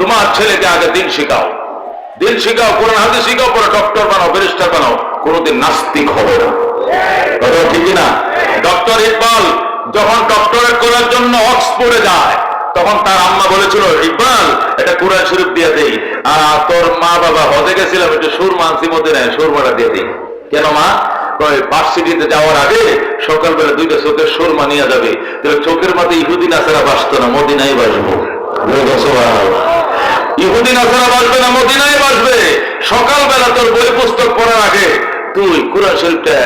তোমার ছেলেকে আগে দিন শিখাও। দিন শিখাও, কোরআন, হাদিস শিখাও, পরে ডক্টর বানাও ব্যারিস্টার বানাও। কোনোদিন নাস্তিক হবে না। কথা ঠিক না? ডক্টর ইকবাল যখন ডক্টরেট করার জন্য অক্সফোর্ডে যায়, তখন তার আম্মা বলেছিল, ইকবাল, এটা কোরআন শরীফ দিয়ে দেই। আর তোর মা বাবা হজে গেছিলাম একটু সুর মানসি মধ্যে নেয় সুরমাটা দিয়ে দিই। কেন মা? ভার্সিটিতে যাওয়ার আগে সকালবেলা দুইটা চোখের সুরমা নিয়ে যাবে। তাহলে চোখের মাথায় ইহুদি, নাসারা বাসতো না মদিনাই বাসবো। ইহুদি নাসারা বাসবে না, মদিনায় বাসবে সকালবেলা তোর বই পুস্তক পড়ার আগে তুই কোরআন শরীফটা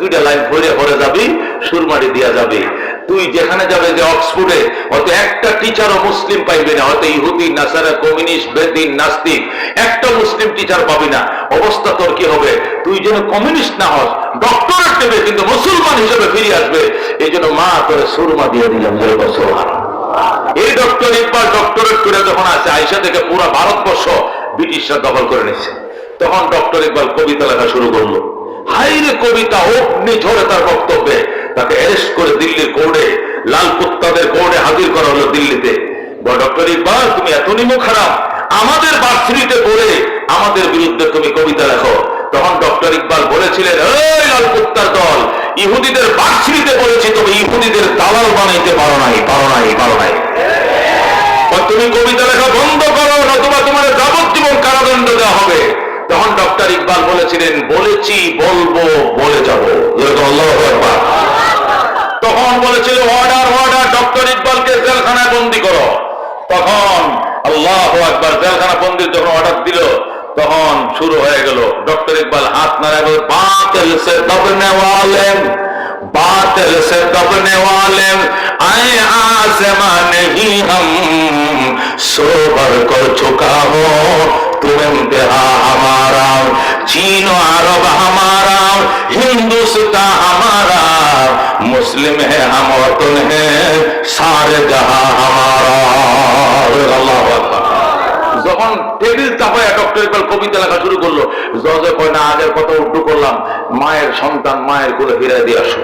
দুইটা লাইন ভরে ভরে যাবি সুরমারি দিয়া যাবি। তুই যেখানে যাবে যে অক্সফোর্ডে, হয়তো একটা টিচারও মুসলিম পাইবে না, হয়তো ইহুদি, নাসারা কমিউনিস্ট বেদিন, নাস্তিক, একটা মুসলিম টিচার পাবি না। অবস্থা তোর কি হবে? তুই যেন কমিউনিস্ট না হস ডক্টরেট দেবে কিন্তু মুসলমান হিসেবে ফিরে আসবে। এই জন্য মা, তোর সুরমা দিয়ে দিলাম বছর এই ডক্টর ইকবাল ডক্টরেট করে যখন আছে আইসা থেকে পুরো ভারতবর্ষ ব্রিটিশরা দখল করে নিচ্ছে। তখন ডক্টর ইকবাল কবিতা লেখা শুরু করল। হাইরে কবিতা অগ্নি ঝরে তার বক্তব্যে, তাকে অ্যারেস্ট করে দিল্লির কোর্টে, লাল কুত্তাদের কোর্টে হাজির করা হলো দিল্লিতে। ডক্টর ইকবাল, তুমি এত নিমু খারাপ আমাদের বার্ষিকীতে পড়ে আমাদের বিরুদ্ধে তুমি কবিতা লেখো। তখন ডক্টর ইকবাল বলেছিলেন, এই লাল কুত্তার দল ইহুদিদের বার্ষিকীতে বলেছি, তবে ইহুদিদের দালাল বানাইতে পারো নাই পারো নাই পারো নাই। তুমি কবিতা লেখা বন্ধ করো, নতুবা তোমার যাবজ্জীবন কারাদণ্ড দেওয়া হবে। তখন ডক্টর ইকবাল বলেছিলেন, বলেছি, বলব, বলে যাব। তখন বলেছিল অর্ডার অর্ডার ডক্টর ইকবালকে জেলখানায় বন্দি করো। তখন আল্লাহ একবার জেলখানা বন্দির যখন অর্ডার দিল তখন শুরু হয়ে গেল ডক্টর ইকবাল হাত নাড়া বলে বাতিল সে দবনে ওয়ালে बातिल से दबने वाले आए आसमा नहीं हम सोबर कर चुका हो तुम इंतहा हमारा चीन अरब हमारा हिंदुस्तान हमारा मुस्लिम है हम वतन है सारे जहां हमारा अल्लाह আকবার যখন টেবিল চাপায় ডক্টর ইকবাল কবিতা লেখা শুরু করল, জজে কয়, না, আগের কথা উল্টো করলাম, মায়ের সন্তান মায়ের কোলে ফিরে দিয়ে আসো।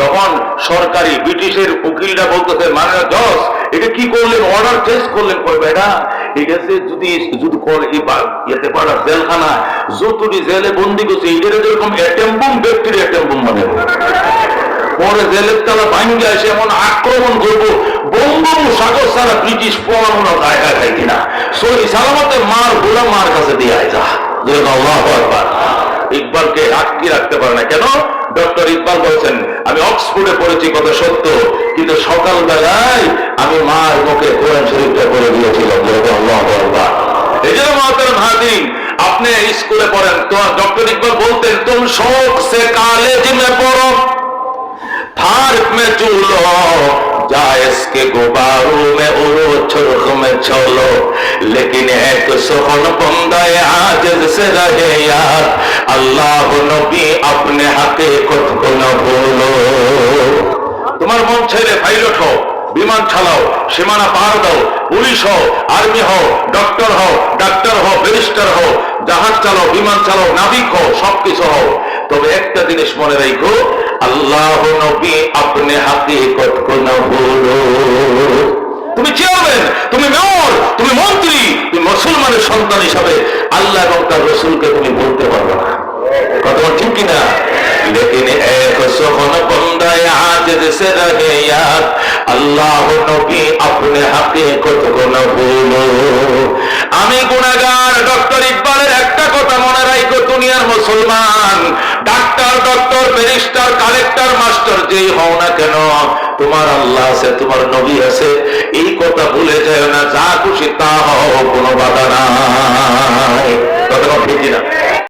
তখন সরকারি ব্রিটিশের উকিলরা বলতেছে মানে জজ, এটা কি করলেন? অর্ডার চেঞ্জ করলেন? কয়, বেটা ঠিক আছে যদি যদি করে এই ইয়েতে পাড়া জেলখানা যতটি জেলে বন্দি করছে এদের যেরকম অ্যাটেম্বুম ব্যাকটেরিয়া অ্যাটেম্বুম মানে। পরে জেলের তালা ভাঙ্গে এসে এমন আক্রমণ করব ব্রিটিশ জায়গায় কিনা? সালামতের মার গোলা মার কাছে দিয়ে যা। ইকবালকে রাখতে পারে না। কেন? ডক্টর ইকবাল বলছেন, আমি অক্সফোর্ডে পড়েছি কত সত্য, কিন্তু সকালবেলায় আমি মার মুখে কোরআন শরীফটা করে দিয়েছিলাম এই জন্য আপনি স্কুলে পড়েন, তো ডক্টর ইকবাল বলতেন, তুম শোক সে কালে জিমে পড়ো, ফার্ক মে চুল जायस के गुबारों में उड़ो चुरख में चलो लेकिन एक सुखन बंदा आजिज से रहे यार अल्लाह नबी अपने हकीकत को न भूलो তোমার মন ছেড়ে পাইলট হও বিমান চালাও সীমানা পার দাও পুলিশ হও আর্মি হও ডক্টর হও ডাক্তার হও ব্যারিস্টার হও জাহাজ চালাও বিমান চালাও নাবিক হও সবকিছু হও তবে একটা জিনিস মনে রাখো আল্লাহ নবী আপনি হাকিকত কোনো তুমি চেয়ারম্যান তুমি মেয়র তুমি মন্ত্রী, তুমি মুসলমানের সন্তান হিসাবে আল্লাহ এবং তার রসুলকে তুমি বলতে পারবে না। কথা ঠিক কিনা? আমি গুণাগার ডক্টর ইকবালের একটা কথা মনে রাখো, দুনিয়ার মুসলমান, ডাক্তার ব্যারিস্টার কালেক্টর মাস্টার যেই হও না কেন, তোমার আল্লাহ আছে, তোমার নবী আছে, এই কথা ভুলে যায় না, যা খুশি তা হও, কোনো বাধা নাই। কথা ঠিক না